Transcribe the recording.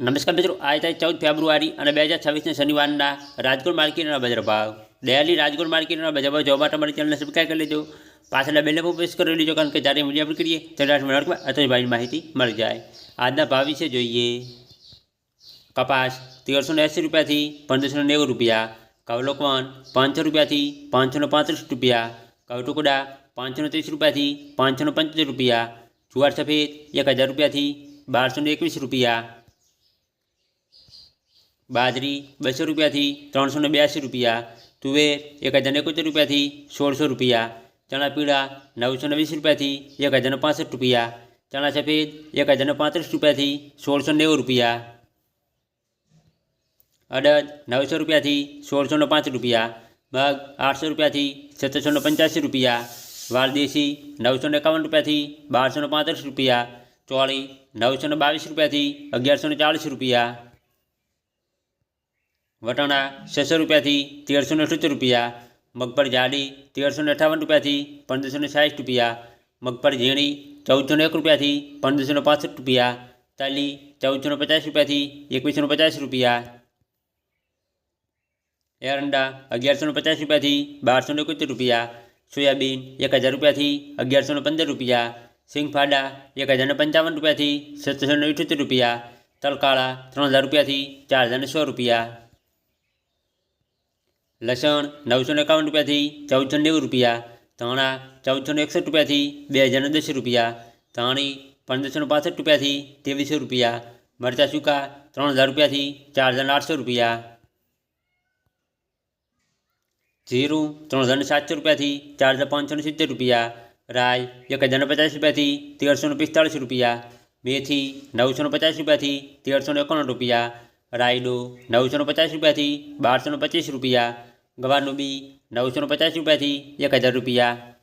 નમસ્કાર મિત્રો, આજે તારીખ ચૌદ ફેબ્રુઆરી અને બે હજાર છવ્વીસના શનિવારના રાજકોટ માર્કેટના બજાર ભાવ. ડેલી રાજકોટ માર્કેટના બજાર ભાવ જોવા માટે અમારી ચેનલને સબસ્ક્રાઈબ કરી લેજો. પાછળના બેલને પણ પ્રેસ કરી લેજો, કારણ કે જ્યારે મીડિયા પર કરીએ ત્યારે મિનિટમાં અતજભાઈની માહિતી મળી જાય. આજના ભાવ વિશે જોઈએ. કપાસ તેરસો એંસી રૂપિયાથી પંદરસો નેવું રૂપિયા કવલોકવન પાંચસો રૂપિયાથી પાંચસો પાંત્રીસ રૂપિયા કવટુકડા પાંચસો ત્રીસ રૂપિયાથી પાંચસો પંચોતેર રૂપિયા, જુવાર સફેદ એક હજાર રૂપિયાથી બારસો એકવીસ રૂપિયા બાજરી બસો રૂપિયાથી ત્રણસો ને બ્યાસી રૂપિયા, તુવેર એક હજાર એકોતેર રૂપિયાથી સોળસો રૂપિયા, ચણા પીળા નવસો વીસ રૂપિયાથી એક હજાર પાસઠ રૂપિયા, ચણા સફેદ એક હજાર પાંત્રીસ રૂપિયાથી સોળસો નેવું રૂપિયા, અડદ નવસો રૂપિયાથી સોળસો પાંચ રૂપિયા મગ આઠસો રૂપિયાથી સત્તરસો પંચ્યાસી રૂપિયા, વાલદેશી નવસો એકાવન રૂપિયાથી બારસો પાંત્રીસ રૂપિયા, ચોળી નવસો ને બાવીસ રૂપિયાથી અગિયારસો ને ચાલીસ રૂપિયા વટાણા છસો રૂપિયાથી તેરસો ને અઠોતેર રૂપિયા, મગફળી જાડી તેરસો ને અઠાવન રૂપિયાથી પંદરસો ને સાઠ રૂપિયા, મગફળી ઝીણી ચૌદસો ને એક રૂપિયાથી પંદરસો ને પાસઠ રૂપિયા, તાલી ચૌદસો ને પચાસ રૂપિયાથી એકવીસો ને પચાસ રૂપિયા. એરંડા અગિયારસો ને પચાસ રૂપિયાથી બારસો ને એકોતેર રૂપિયા, સોયાબીન એક હજાર રૂપિયાથી અગિયારસો ને પંદર રૂપિયા, સિંગફાડા એક હજાર ને પંચાવન રૂપિયાથી સત્તરસો ને રૂપિયા, તલકાળા ત્રણ હજાર રૂપિયાથી ચાર હજાર ને સો રૂપિયા. લસણ નવસો એકાવન રૂપિયાથી ચૌદસો નેવું રૂપિયા, ધાણા ચૌદસો એકસઠ રૂપિયાથી બે હજાર ને દસ રૂપિયા, ધાણી પંદરસો પાસઠ રૂપિયાથી ત્રેવીસો રૂપિયા, મરચાં સૂકા ત્રણ હજાર રૂપિયાથી ચાર હજાર આઠસો રૂપિયા. જીરું ત્રણ હજાર સાતસો રૂપિયાથી ચાર હજાર પાંચસો સિત્તેર રૂપિયા રાય એક હજાર પચાસ રૂપિયાથી તેરસો પિસ્તાળીસ રૂપિયા, મેથી નવસો ને પચાસ રૂપિયાથી તેરસો એકાણું રૂપિયા, રાયડો નવસો પચાસ રૂપિયાથી બારસો પચીસ રૂપિયા ગવારનું બી નવસો પચાસ રૂપિયાથી એક હજાર રૂપિયા.